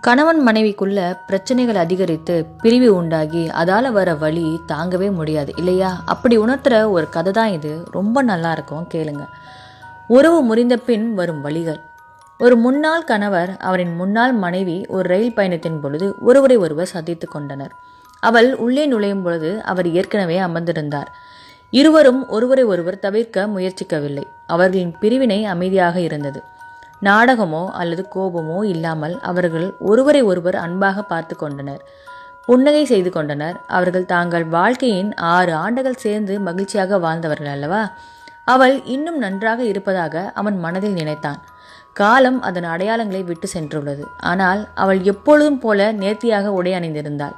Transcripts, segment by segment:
கணவன் மனைவிக்குள்ள பிரச்சனைகள் அதிகரித்து பிரிவு உண்டாகி அதால வர வழி தாங்கவே முடியாது இல்லையா? அப்படி உணர்த்துற ஒரு கதை தான் இது. ரொம்ப நல்லா இருக்கும் கேளுங்க. உறவு முறிந்த பின் வரும் வழிகள். ஒரு முன்னாள் கணவர் அவரின் முன்னாள் மனைவி ஒரு ரயில் பயணத்தின் பொழுது ஒருவரை ஒருவர் சந்தித்து கொண்டனர். அவள் உள்ளே நுழையும் பொழுது அவர் ஏற்கனவே அமர்ந்திருந்தார். இருவரும் ஒருவரை ஒருவர் தவிர்க்க முயற்சிக்கவில்லை. அவர்களின் பிரிவினை அமைதியாக இருந்தது. நாடகமோ அல்லது கோபமோ இல்லாமல் அவர்கள் ஒருவரை ஒருவர் அன்பாக பார்த்து கொண்டனர். புன்னகை செய்து கொண்டனர். அவர்கள் தாங்கள் வாழ்க்கையின் ஆறு ஆண்டுகள் சேர்ந்து மகிழ்ச்சியாக வாழ்ந்தவர்கள் அல்லவா? அவள் இன்னும் நன்றாக இருப்பதாக அவன் மனதில் நினைத்தான். காலம் அதன் அடையாளங்களை விட்டு சென்றுள்ளது. ஆனால் அவள் எப்பொழுதும் போல நேர்த்தியாக உடை அணிந்திருந்தாள்.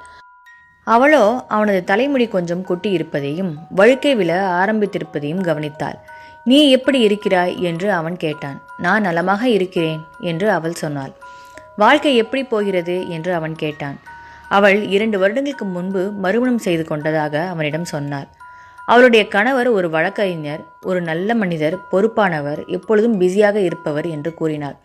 அவளோ அவனது தலைமுடி கொஞ்சம் கொட்டி இருப்பதையும் வழுக்கை விழ ஆரம்பித்திருப்பதையும் கவனித்தாள். நீ எப்படி இருக்கிறாய்? என்று அவன் கேட்டான். நான் நலமாக இருக்கிறேன் என்று அவள் சொன்னாள். வாழ்க்கை எப்படி போகிறது? என்று அவன் கேட்டான். அவள் இரண்டு வருடங்களுக்கு முன்பு மறுமணம் செய்து கொண்டதாக அவனிடம் சொன்னாள். அவளுடைய கணவர் ஒரு வழக்கறிஞர் ஒரு நல்ல மனிதர் பொறுப்பானவர் எப்பொழுதும் பிஸியாக இருப்பவர் என்று கூறினார்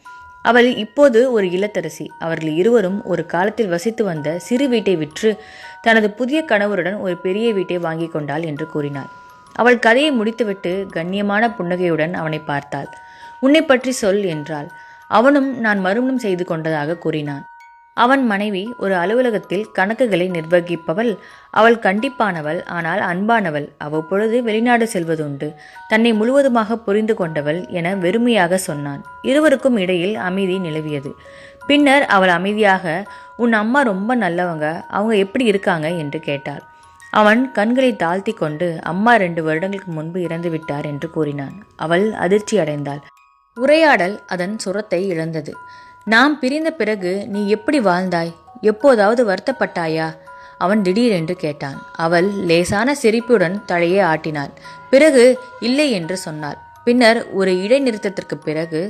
அவள் இப்போது ஒரு இல்லத்தரசி. அவர்கள் இருவரும் ஒரு காலத்தில் வசித்து வந்த சிறு வீட்டை விற்று தனது புதிய கணவருடன் ஒரு பெரிய வீட்டை வாங்கி கொண்டாள் என்று கூறினாள். அவள் கதையை முடித்துவிட்டு கண்ணியமான புன்னகையுடன் அவனை பார்த்தாள். உன்னை பற்றி சொல் என்றாள். அவனும் நான் மறுமணம் செய்து கொண்டதாக கூறினான். அவன் மனைவி ஒரு அலுவலகத்தில் கணக்குகளை நிர்வகிப்பவள். அவள் கண்டிப்பானவள் ஆனால் அன்பானவள். அவ்வப்பொழுது வெளிநாடு செல்வதுண்டு. தன்னை முழுவதுமாக புரிந்து கொண்டவள் என வெறுமையாக சொன்னான். இருவருக்கும் இடையில் அமைதி நிலவியது. பின்னர் அவள் அமைதியாக உன் அம்மா ரொம்ப நல்லவங்க. அவங்க எப்படி இருக்காங்க? என்று கேட்டாள். அவன் கண்களை தாழ்த்தி கொண்டு அம்மா ரெண்டு வருடங்களுக்கு முன்பு இறந்து விட்டார் என்று கூறினான். அவள் அதிர்ச்சி அடைந்தாள். உரையாடல் அதன் சுரத்தை இழந்தது. நாம் பிரிந்த பிறகு நீ எப்படி வாழ்ந்தாய்? எப்போதாவது வருத்தப்பட்டாயா? அவன் திடீரென்று கேட்டான். அவள் லேசான சிரிப்புடன் தலையை ஆட்டினாள். பிறகு இல்லை என்று சொன்னாள். பின்னர் ஒரு இடைநிறுத்தத்திற்கு பிறகு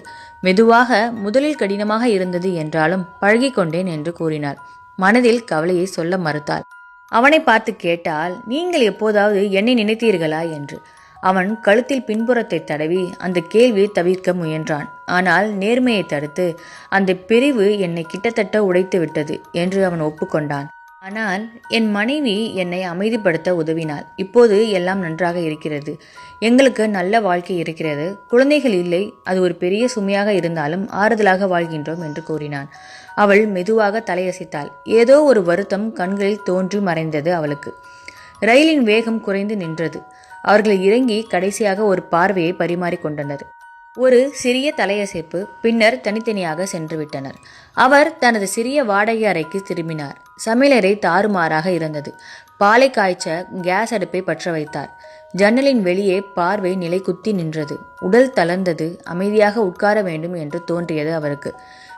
மெதுவாக முதலில் கடினமாக இருந்தது என்றாலும் பழகிக்கொண்டேன் என்று கூறினாள். மனதில் கவலையை சொல்ல மறுத்தாள். அவனை பார்த்து கேட்டால் நீங்கள் எப்போதாவது என்னை நினைத்தீர்களா? என்று. அவன் கழுத்தில் பின்புறத்தை தடவி அந்த கேள்வியை தவிர்க்க முயன்றான். ஆனால் நேர்மையை தடுத்து அந்த பிரிவு என்னை கிட்டத்தட்ட உடைத்து விட்டது என்று அவன் ஒப்புக்கொண்டான். ஆனால் என் மனைவி என்னை அமைதிப்படுத்த உதவினாள். இப்போது எல்லாம் நன்றாக இருக்கிறது. எங்களுக்கு நல்ல வாழ்க்கை இருக்கிறது. குழந்தைகள் இல்லை. அது ஒரு பெரிய சுமையாக இருந்தாலும் ஆறுதலாக வாழ்கின்றோம் என்று கூறினான். அவள் மெதுவாக தலையசைத்தாள். ஏதோ ஒரு வருத்தம் கண்களில் தோன்றி மறைந்தது அவளுக்கு. ரயிலின் வேகம் குறைந்து நின்றது. அவர்கள் இறங்கி கடைசியாக ஒரு பார்வையை பரிமாறிக்கொண்டனர் ஒரு சிறிய தலையசைப்பு பின்னர் தனித்தனியாக சென்றுவிட்டனர் அவர் தனது சிறிய வாடகை அறைக்கு திரும்பினார். சமையலறை தாறுமாறாக இருந்தது. பாலை காய்ச்ச கேஸ் அடுப்பை பற்ற வைத்தார். ஜன்னலின் வெளியே பார்வை நிலை குத்தி நின்றது. உடல் தளர்ந்தது. அமைதியாக உட்கார வேண்டும் என்று தோன்றியது அவருக்கு.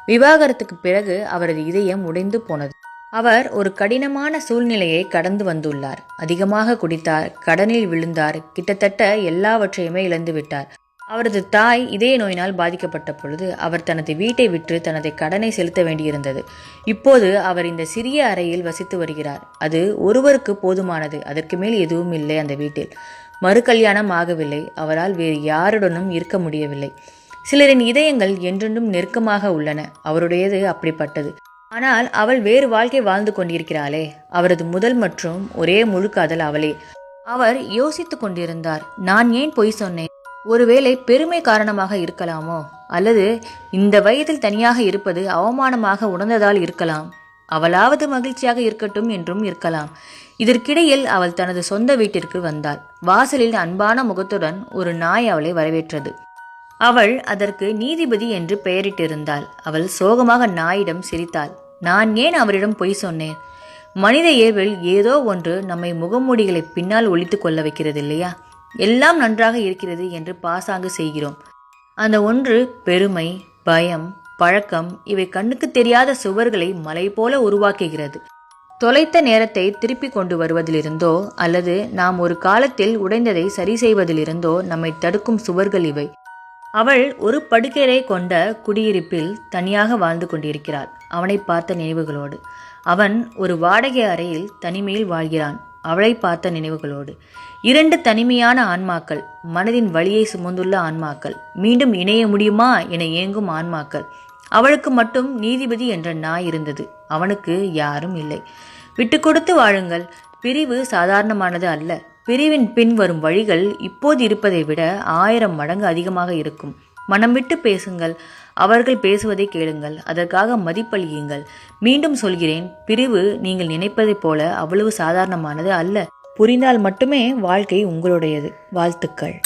விவாகரத்துக்கு பிறகு அவரது இதயம் உடைந்து போனது. அவர் ஒரு கடினமான சூழ்நிலையை கடந்து வந்துள்ளார். அதிகமாக குடித்தார். கடனில் விழுந்தார். கிட்டத்தட்ட எல்லாவற்றையுமே இழந்து விட்டார் அவரது தாய் இதய நோயினால் பாதிக்கப்பட்ட பொழுது அவர் தனது வீட்டை விற்று தனது கடனை செலுத்த வேண்டியிருந்தது. இப்போது அவர் இந்த சிறிய அறையில் வசித்து வருகிறார். அது ஒருவருக்கு போதுமானது. அதற்கு மேல் எதுவும் இல்லை அந்த வீட்டில். மறு கல்யாணம் ஆகவில்லை. அவரால் வேறு யாருடனும் இருக்க முடியவில்லை. சிலரின் இதயங்கள் என்றென்றும் நெருக்கமாக உள்ளன. அவருடையது அப்படிப்பட்டது. ஆனால் அவள் வேறு வாழ்க்கை வாழ்ந்து கொண்டிருக்கிறாளே. அவரது முதல் மற்றும் ஒரே முழு காதல் அவளே. அவர் யோசித்துக் கொண்டிருந்தார். நான் ஏன் பொய் சொன்னேன்? ஒருவேளை பெருமை காரணமாக இருக்கலாமோ? அல்லது இந்த வயதில் தனியாக இருப்பது அவமானமாக உணர்ந்ததால் இருக்கலாம். அவளாவது மகிழ்ச்சியாக இருக்கட்டும் என்றும் இருக்கலாம். இதற்கிடையில் அவள் தனது சொந்த வீட்டிற்கு வந்தாள். வாசலில் அன்பான முகத்துடன் ஒரு நாய் அவளை வரவேற்றது. அவள் அதற்கு நீதிபதி என்று பெயரிட்டிருந்தாள். அவள் சோகமாக நாயிடம் சிரித்தாள். நான் ஏன் அவரிடம் பொய் சொன்னேன்? மனித இயல்பில் ஏதோ ஒன்று நம்மை முகமூடிகளை பின்னால் ஒழித்து கொள்ள வைக்கிறது இல்லையா எல்லாம் நன்றாக இருக்கிறது என்று பாசாங்கு செய்கிறோம். அந்த ஒன்று பெருமை பயம் பழக்கம் இவை கண்ணுக்கு தெரியாத சுவர்களை மலை போல உருவாக்குகிறது. தொலைத்த நேரத்தை திருப்பி கொண்டு வருவதிலிருந்தோ அல்லது நாம் ஒரு காலத்தில் உடைந்ததை சரி செய்வதிலிருந்தோ நம்மை தடுக்கும் சுவர்கள் இவை. அவள் ஒரு படுக்கையறை கொண்ட குடியிருப்பில் தனியாக வாழ்ந்து கொண்டிருக்கிறாள். அவனை பார்த்த நினைவுகளோடு. அவன் ஒரு வாடகை அறையில் தனிமையில் வாழ்கிறான். அவளை பார்த்த நினைவுகளோடு. இரண்டு தனிமையான ஆன்மாக்கள் மனதின் வழியை சுமந்துள்ள ஆன்மாக்கள். மீண்டும் இணைய முடியுமா என ஏங்கும் ஆன்மாக்கள். அவளுக்கு மட்டும் நீதிபதி என்ற நாய் இருந்தது. அவனுக்கு யாரும் இல்லை. விட்டு கொடுத்து வாழுங்கள். பிரிவு சாதாரணமானது அல்ல. பிரிவின் பின் வரும் வழிகள் இப்போது இருப்பதை விட ஆயிரம் மடங்கு அதிகமாக இருக்கும். மனம் விட்டு பேசுங்கள். அவர்கள் பேசுவதை கேளுங்கள். அதற்காக மதிப்பளியுங்கள். மீண்டும் சொல்கிறேன் பிரிவு நீங்கள் நினைப்பதைப் போல அவ்வளவு சாதாரணமானது அல்ல. புரிந்தால் மட்டுமே வாழ்க்கை உங்களுடையது. வாழ்த்துக்கள்.